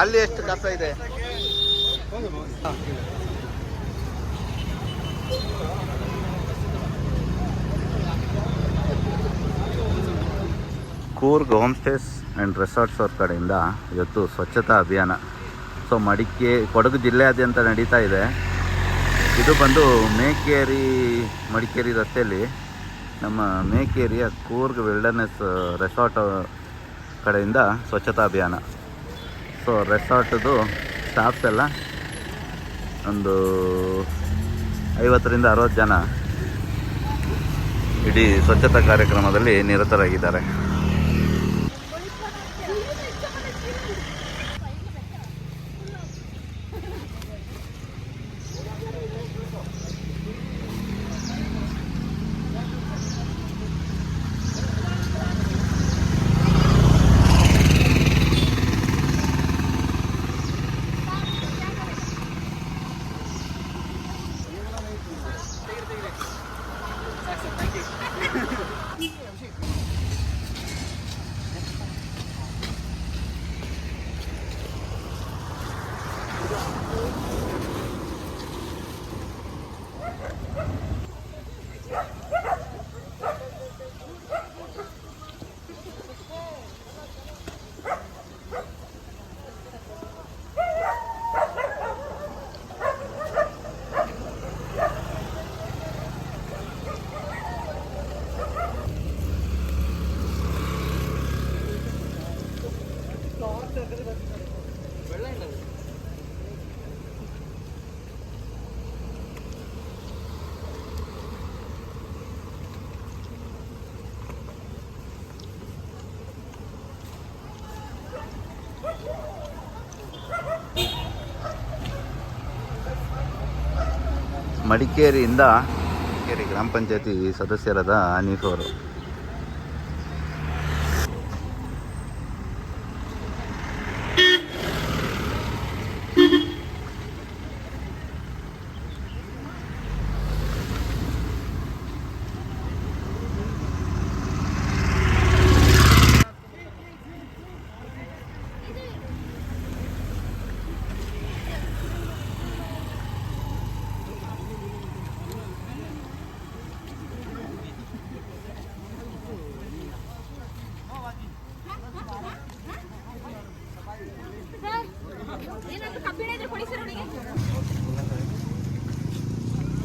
ಅಲ್ಲಿ ಎಷ್ಟು ಕಸ ಇದೆ? Coorg home stays and resorts ಅವ್ರ ಕಡೆಯಿಂದ ಇವತ್ತು ಸ್ವಚ್ಛತಾ ಅಭಿಯಾನ. ಸೊ ಮಡಿಕೆ ಕೊಡಗು ಜಿಲ್ಲೆಯಾದ್ಯಂತ ನಡೀತಾ ಇದೆ. ಇದು ಬಂದು ಮೇಕೇರಿ, ಮಡಿಕೇರಿ ರಸ್ತೆಯಲ್ಲಿ ನಮ್ಮ ಮೇಕೇರಿಯ ಕೂರ್ಗ್ ವಿಲ್ಡರ್ನೆಸ್ ರೆಸಾರ್ಟ್ ಕಡೆಯಿಂದ ಸ್ವಚ್ಛತಾ ಅಭಿಯಾನ. ಸೊ ರೆಸಾರ್ಟದು ಸ್ಟಾಫ್ಸ್ ಎಲ್ಲ ಒಂದು ಐವತ್ತರಿಂದ ಅರವತ್ತು ಜನ ಇಡೀ ಸ್ವಚ್ಛತಾ ಕಾರ್ಯಕ್ರಮದಲ್ಲಿ ನಿರತರಾಗಿದ್ದಾರೆ. ಮಡಿಕೇರಿಯಿಂದ ಮಡಿಕೇರಿ ಗ್ರಾಮ ಪಂಚಾಯತಿ ಸದಸ್ಯರಾದ ಹನೀಫ್ ಅವರು.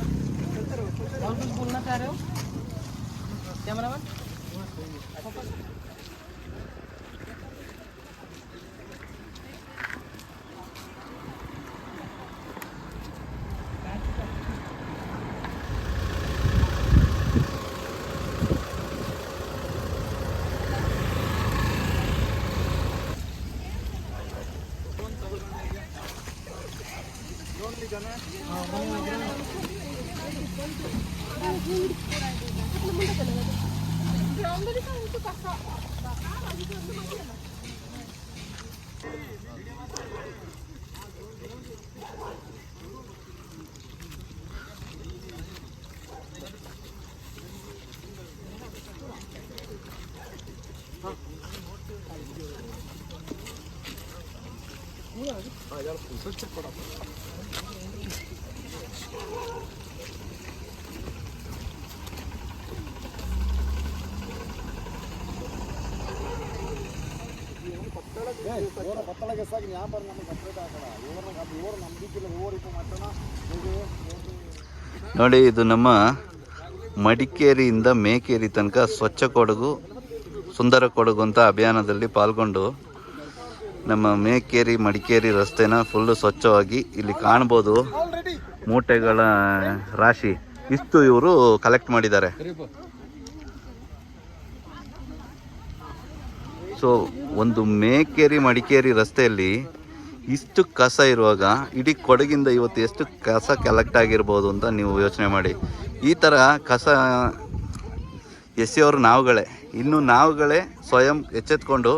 और कुछ बोलना चाह रहे हो? Camera cameraman 아, 야, 너 벌써 거다. ನೋಡಿ ಇದು ನಮ್ಮ ಮಡಿಕೇರಿಯಿಂದ ಮೇಕೇರಿ ತನಕ ಸ್ವಚ್ಛ ಕೊಡಗು ಸುಂದರ ಕೊಡಗು ಅಂತ ಅಭಿಯಾನದಲ್ಲಿ ಪಾಲ್ಗೊಂಡು ನಮ್ಮ ಮೇಕೇರಿ ಮಡಿಕೇರಿ ರಸ್ತೆನ ಫುಲ್ಲು ಸ್ವಚ್ಛವಾಗಿ ಇಲ್ಲಿ ಕಾಣ್ಬೋದು. ಮೂಟೆಗಳ ರಾಶಿ ಇಷ್ಟು ಇವರು ಕಲೆಕ್ಟ್ ಮಾಡಿದ್ದಾರೆ. ಸೊ ಒಂದು ಮೇಕೇರಿ, ಮಡಿಕೇರಿ ರಸ್ತೆಯಲ್ಲಿ ಇಷ್ಟು ಕಸ ಇರುವಾಗ ಇಡೀ ಕೊಡಗಿಂದ ಇವತ್ತು ಎಷ್ಟು ಕಸ ಕಲೆಕ್ಟ್ ಆಗಿರ್ಬೋದು ಅಂತ ನೀವು ಯೋಚನೆ ಮಾಡಿ. ಈ ಥರ ಕಸ ಎಸೆಯೋರು ನಾವುಗಳೇ. ಇನ್ನು ನಾವುಗಳೇ ಸ್ವಯಂ ಎಚ್ಚೆತ್ಕೊಂಡು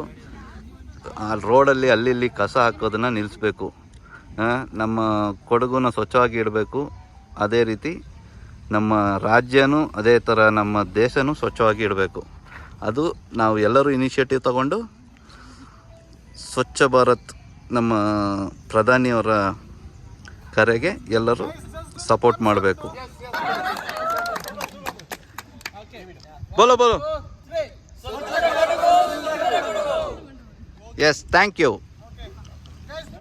ಆ ರೋಡಲ್ಲಿ ಅಲ್ಲಿ ಇಲ್ಲಿ ಕಸ ಹಾಕೋದನ್ನು ನಿಲ್ಲಿಸ್ಬೇಕು ನಮ್ಮ ಕೊಡಗುನ ಸ್ವಚ್ಛವಾಗಿ ಇಡಬೇಕು. ಅದೇ ರೀತಿ ನಮ್ಮ ರಾಜ್ಯನೂ ಅದೇ ಥರ ನಮ್ಮ ದೇಶನೂ ಸ್ವಚ್ಛವಾಗಿ ಇಡಬೇಕು. ಅದು ನಾವು ಎಲ್ಲರೂ ಇನಿಷಿಯೇಟಿವ್ ತಗೊಂಡು ಸ್ವಚ್ಛ ಭಾರತ್ ನಮ್ಮ ಪ್ರಧಾನಿಯವರ ಕರೆಗೆ ಎಲ್ಲರೂ ಸಪೋರ್ಟ್ ಮಾಡಬೇಕು. ಬೋಲೋ ಬೋಲೋ. Yes thank you